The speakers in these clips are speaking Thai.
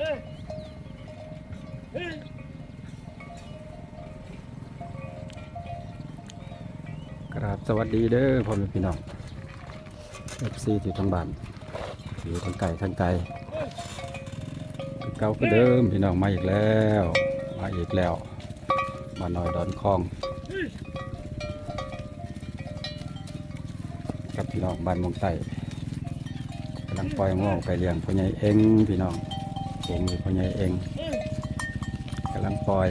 กราบสวัสดีเด้อพ่อแม่พี่น้องเอฟซีที่ทั้งบ้านอยู่ทั้งไก่ทั้งไก่เก่าคือเดิมพี่น้องมาอีกแล้ว มาอีกแล้ว มาหน่อยดอนคลองกับพี่น้องบ้านเมองไต่กำลังปล่อยง่วงไปเลี้ยงพ่อใหญ่เองพี่น้อง เองอยู่พ่อใหญ่เองกำลังปล่อย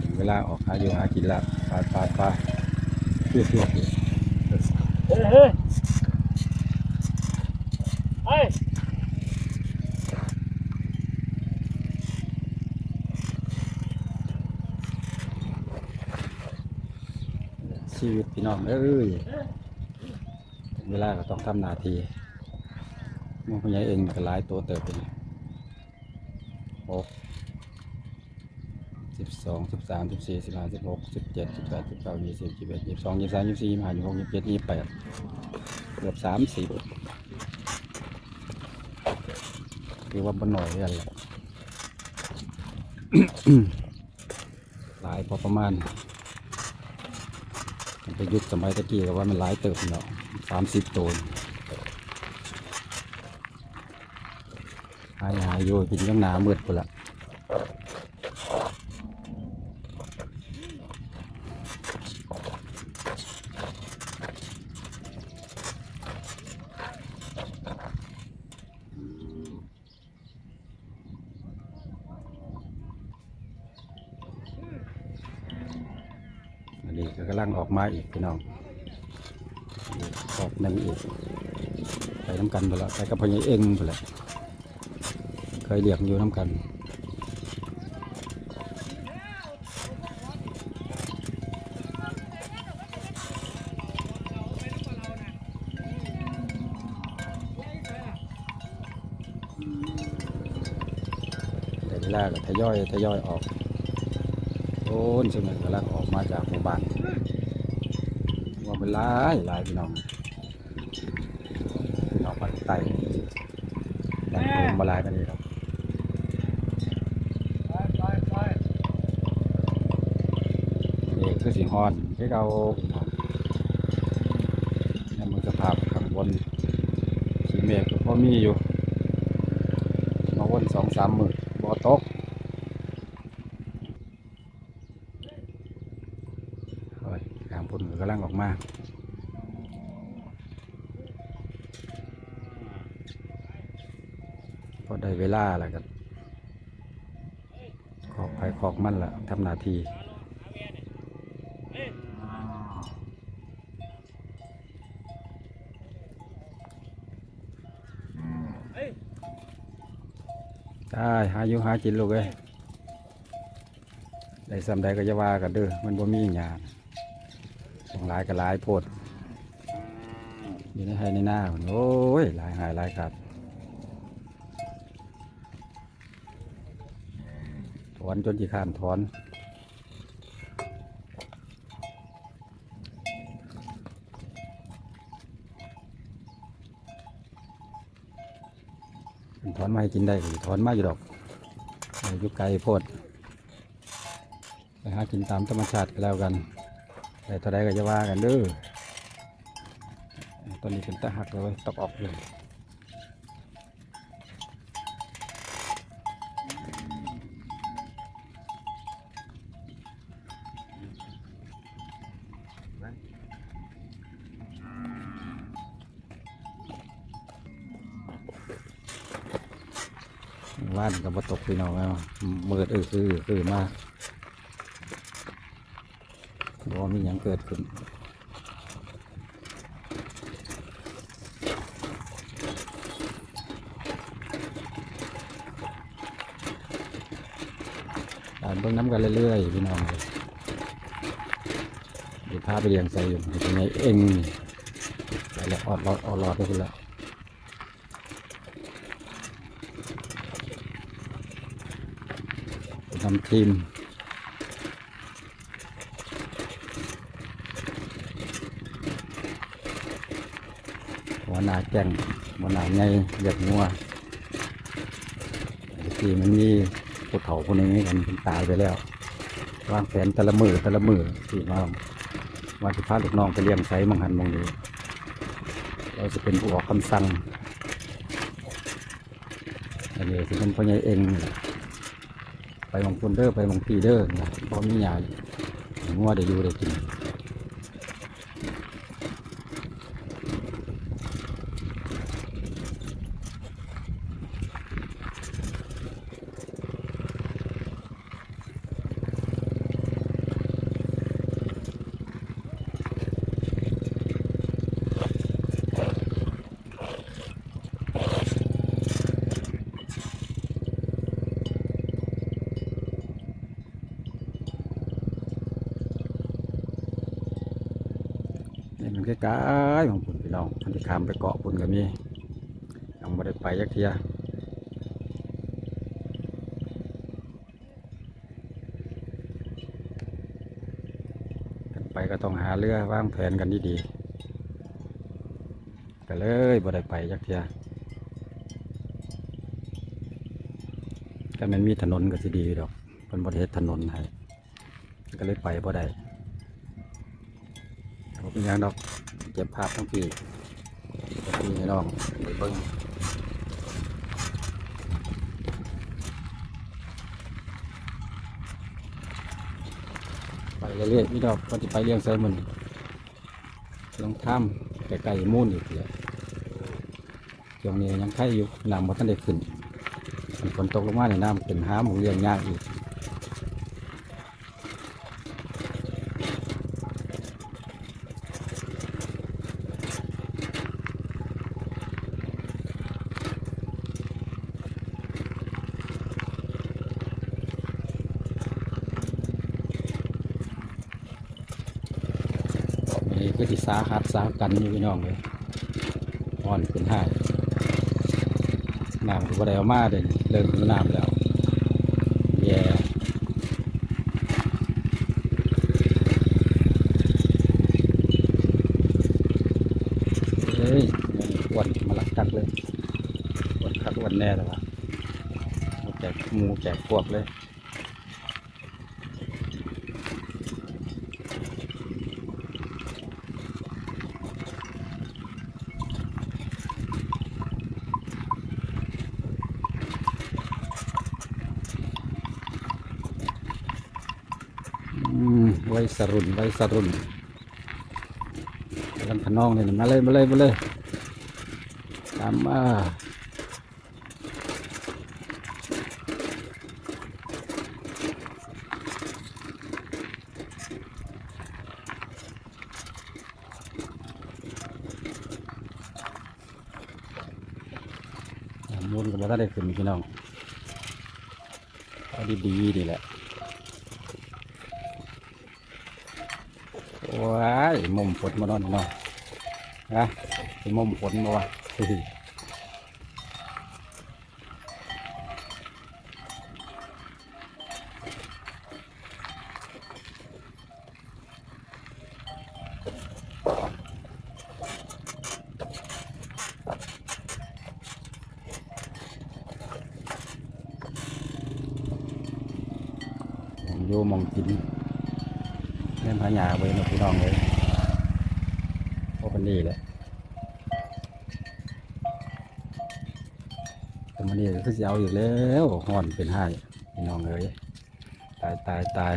ถึงเวลาออกหาอยู่หากินละปลาปลาปลาเพื่อเพื่อเฮ้ยเฮ้ยเฮ้ยชีวิตพี่น้องเอ้ยถึง เวลาก็ต้องทำนาทีมึงพญายเองก็หลายตัวเติบไปเลยหกสิบสองสิบสามสิบสี่สิบห้าสิบหกสิบเจ็ดสิบแปดสิบเก้ายี่สิบยี่สิบเอ็ดยี่สิบสองยี่สิบสามยี่สิบสี่ยี่สิบห้ายี่สิบหกยี่สิบเจ็ดยี่สิบแปดเกือบสามสิบคือว่าบนหน่อยยันแหละหลายพอประมาณมันไปยุคสมัยตะกี้ก็ว่ามันหลายเติบเนาะ สามสิบตัวหายหายอยู่กินยังหนามืดกูนละอันนี้ก็กำลังออกมาอีกพี่น้อง กหนึ่งอีกไปน้ำกันไปละไปกับพญเองไปละเคยเลี้ยงอยู่น้ำกันเวลาก็ทยอยทยอยออกโอ้นสมัยกำลังออกมาจากหมู่บ้านว่าเป็นหลายหลายพี่น้อง พี่น้องภาคมมาลายกันนี่ครับนี่คือสีฮอนที่เราในมือสภาพข้างบนสีเมฆก็มีอยู่ มาวนสองสามหมื่นบ่อตกโอ้ยกลางพุ่นก็กำลังออกมา พอได้เวลาแล้วก็ขอกไปขอกมันละทำนาทีได้หาอยู่หากินลูกเอ้ยได้สำใดก็จะว่ากันเด้อมันบ่มีหยาของหลายก็หลายโพดอยู่ในให้ในหน้าโอ้ยหลายหายหลายครับ ถอนจนจีขานถอน ถอนมาให้กินได้ถอนมาอยู่ดอกอายุไกลโพดไปหากินตามธรรมชาติก็แล้วกันแต่เท่าใดก็จะว่ากันเด้อตอนนี้เป็นตะหักเลยตกออกเลย ว่านกับมาตกพี่น้องแล้วเมืดเออคือคือมากบ่มีหยังเกิดขึ้นการเบิ่งน้ำกันเรื่อยๆพี่น้องเลยเดี๋ยวพาไปเลี้ยงใส่อยู่เป็นไงเอ็งไปแล้วออดรอดออดรอดไปคุณแล้ว ทำทีมหัวหน้าแก่งหัวหน้าใหญ่เรียกงัวทีมันมีผู้เฒ่าคนนึงนี่กันเป็นตายไปแล้ววางแผนแต่ละมือแต่ละมือที่มาว่าจะพาลูกน้องไปเลี้ยงไสมังหันมองนี้ เราจะเป็นผู้ออกคำสั่งอันนี้จะเป็นพ่อใหญ่เองนี่แหละ ไปมองพุ่นเดอร์ไปมองพีเด้อเนี่ยพอมีญางัวเดี๋ยวอยู่เดี๋ยวกิน ใกล้ๆของคุณพี่น้องทันที่ขามไปเกาะคุณก็มียังไม่ได้ไปยักเทียไปก็ต้องหาเรือวางแผนกันดีๆก็เลยบ่ได้ไปยักเทียก็มันมีถนนก็สิดีดอกเป็นประเทศถนนให้ก็เลยไปบ่ได้ผมเป็นยังดอก เก็บภาพทั้งปีมีให้น้องไปเบิ้งไปเรื่อยๆพี่ดอกก็จะไปเลี้ยงไซมันลงถ้ำไก่ๆมูนอีกเลยช่วงนี้ยังไข่อยู่น้ำมันทันได้ขึ้นฝนตกลงมาในน้ำเป็นห้าหมูเลี้ยงยากอีก นี่คือที่สาหัสสากันอยู่พี่น้องเลยอ่อนเป็นห้ายน้ำก็ได้เอามาเด่นเริ่มมีน้ำแล้วแย่เฮ้ยวันมาลักกัดเลยวันคักวันแน่เลยวะหมูแจกหมูแจกพวกเลย อืมไว้สรุนไว้สรุนลำขนองเนี่ยมาเลยมาเลยมาเลยตามมามูลกับว่าได้ขึ้นพี่น้องเอาดีๆนี่แหละ ว้ายมุมฝนมานอนเนาะนะไอ้มุมฝนมาวะอื้อหือมองโยมองกิน เล่นพญาไว้หนพี่น้องเลยโอ้เป็นนี่แหละแต่มันนี่ก็คือสิเอาอยู่แล้วห่อนเป็นให้พี่น้องเลยตายตายตาย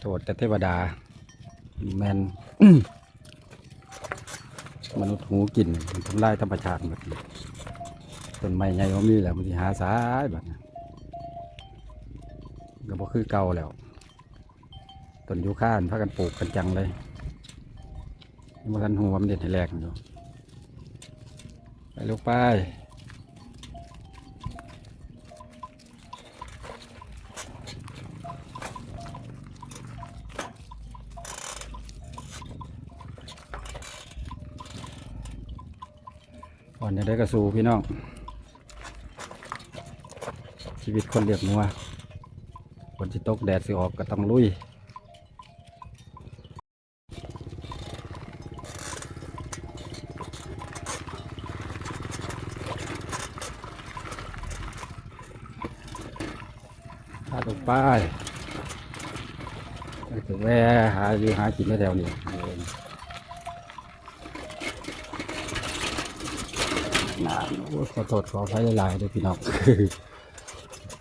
โทษแต่เทวดาแมนมนุษย์หูกินมันทำลายธรรมชาติหมดต้นไม้ใหญ่ก็มีแหละมันสิหาสายแบบนี้ ก็บ่คือเก่าแล้วต้นยูคานพากันปลูกกันจังเลยนี่มากันหัวมันเด็ดให้แรกอยู่ไปลูกไปก่อนจะได้กระสูพี่น้อง ชีวิตคนเรียบนัว สิตกแดดสิออกก็ต้องลุยถ้าลงไปถึงแวหาอยู่หากินไม่แล้วนี่ขอโทษขอไฟหลายๆด้วยพี่น้อง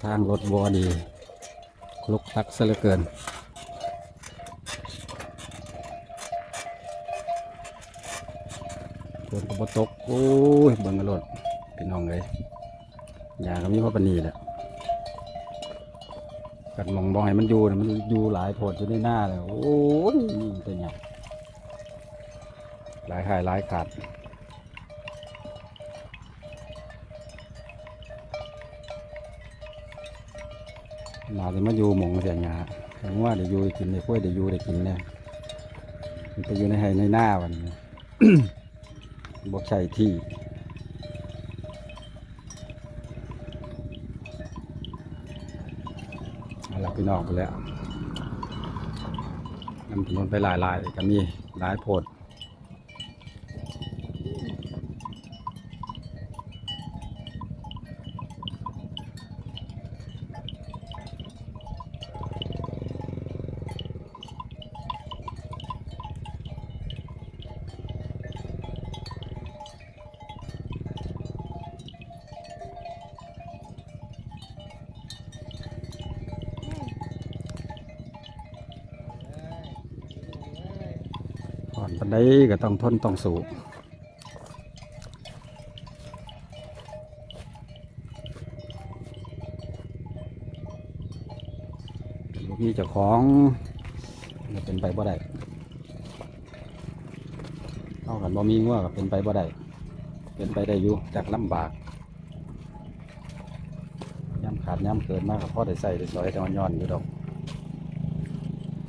ทางรถบอดี คลุกคลักซะเหลือเกิน ฝนก็บ่ตก โอ้ยเบิ่งกระโดดพี่น้องเลยยาก็มีพ่อปนีแหละกัดมองบองให้มันอยู่นะมันอยู่หลายโพดอยู่ในหน้าเลย โอ้ยนี่เป็นไงหลายหายหลายขาด หนาจะมาอยู่หมองเสียงาแข็งว่าเดี๋ยวอยู่ได้กินเดี๋ยวกล้วยเดี๋ยวอยู่ได้กินเนี่ยมันไปอยู่ในไห้ในหน้าวันบอกใช่ที่เอาละพี่น้องไปแล้วนำถนนไปหลายลายๆก็มีหลายโพด ปันไดก็ต้องทนต้องสู้ลูกนี้เจ้าของเป็นไปบ่ได้เอากันบ่มีงัวก็เป็นไปบ่ได้เป็นไปได้อยู่จากลำบากย้ำขาดย้ำเกินมากกับพ่อได้ใส่ได้สอยแต่มันย้อนอยู่ดอก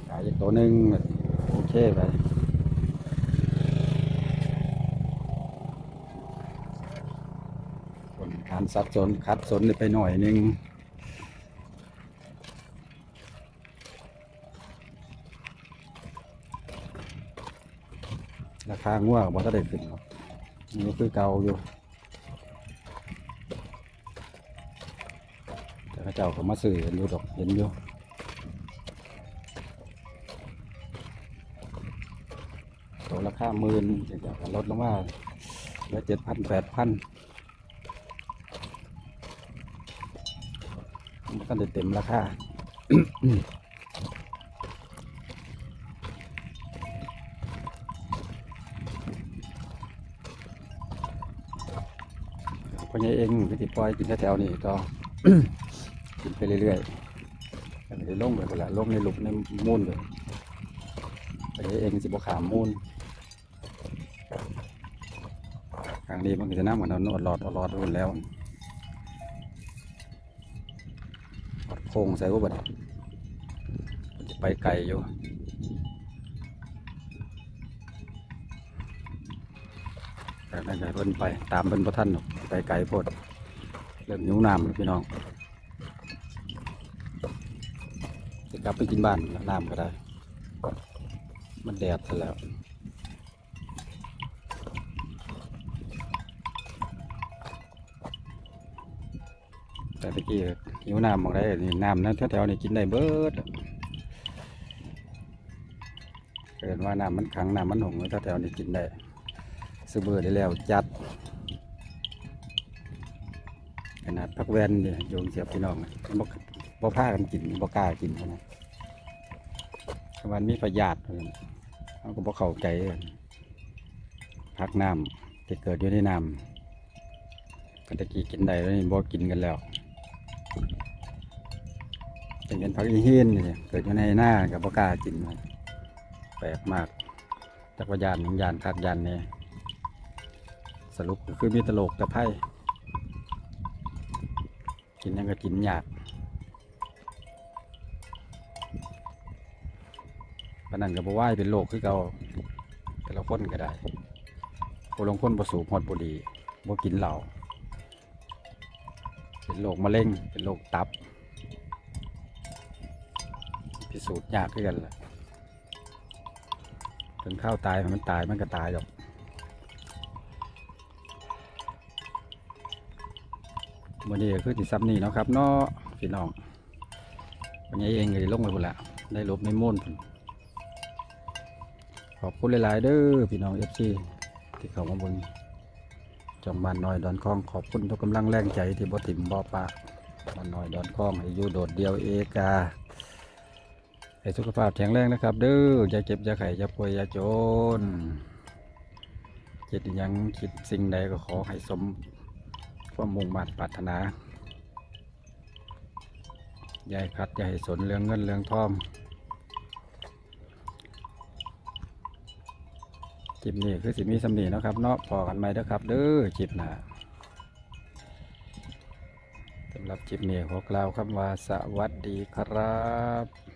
ขายอีกตัวหนึ่งโอเคไป ผล การสับสนคัดสนไปหน่อยหนึงราคางัวบ่ทันได้ขึ้นหรอกนี่คือเก่าอยู่แต่เข้าเจ้าเขามาซื้อเห็นอยู่ดอกเห็นอยู่ตัวราคาหมื่นจะจะลดลงมาเหลือเจ็ดพันแปดพัน มันได้เต็มราคาพราะงั้นเองก็ติดปล่อยกินแถวๆนี้ก็กินไปเรื่อยๆแต่ไม่ได้ลงไปคนละลงในหลุมในมูลเลยเพราะงั้นเองสิบขามมูลครั้งนี้มันก็จะน้ำเหมือนเอาโนดหลอดอาหลอดรุ่นแล้ว ปัด โค้งใส่ว่าบัดจะไปไกลอยู่แต่ไม่ไกลเพิ่นไปตามเพิ่นประท่านหรอกไปไกลโพดเริ่มหิวน้ำพี่น้องจะกลับไปกินบ้านน้ำก็ได้ มันแดดซะแล้วแต่ตะกี้ หิวน้ำมองได้นี่น้ำนั้นแถวๆนี่กินได้เบิดเกิดว่าน้ำมันขังน้ำมันหงแถวๆนี่กินได้ซื้อเบอร์ได้แล้วจัด ขนาดพักแวนเนี่ยโยงเสียบพี่น้องอะบ่บ่พากันกินบ่กล้ากินเท่านั้นมันมีประหยัดเขาก็บ่เข้าใจพักน้ำที่เกิดอยู่ในน้ำกันตะกี้กินได้แล้วนี่บ่กินกันแล้ว เป็นเป็นผักอีหินนี่เกิดอยู่ในหน้ากับบกากินมันแปลกมากจักรยานหนึ่งยานคักยานเนี่ยสรุปก็คือมีตลกตะไคร่กินยังก็กินยากปนนั้นก็บ่ว่าให้เป็นโรคคือเกาแต่ละคนก็ได้ผู้ลงคนประสูบหอดบุรีบ่กินเหล้า เป็นโรคมะเร็งเป็นโรคตับ พิสูจน์ยากขึ้นกันแหละถึงข้าวตายมันตายมันก็ตายหรอกวันนี้คือติดซับนี่เนาะครับเนาะพี่น้องวันนี้เองเลยลงไปหมดละได้ลบในม่วนพุ่นขอบคุณหลาย ๆ เด้อพี่น้องเอฟซีที่เข้ามาบน จองบ้านน้อยดอนคองขอบคุณทุกกำลังแรงใจที่บ่ถิ่มบ่ปะบ้านน้อยดอนคองให้อยู่โดดเดียวเอกาให้สุขภาพแข็งแรงนะครับเด้ออย่าเจ็บอย่าไข้อย่าป่วยอย่าจนคิดอิหยังคิดสิ่งใดก็ขอให้สมความมุ่งมั่นปรารถนาอย่าให้ขัดอย่าให้สนเรื่องเงินเรื่องทอง คลิปนี้คือสิมีสำนีนะครับเนาะพอกันไหมเด้อครับ เด้อคลิปหน้าสำหรับคลิปนี้ขอกล่าวคำว่าสวัสดีครับ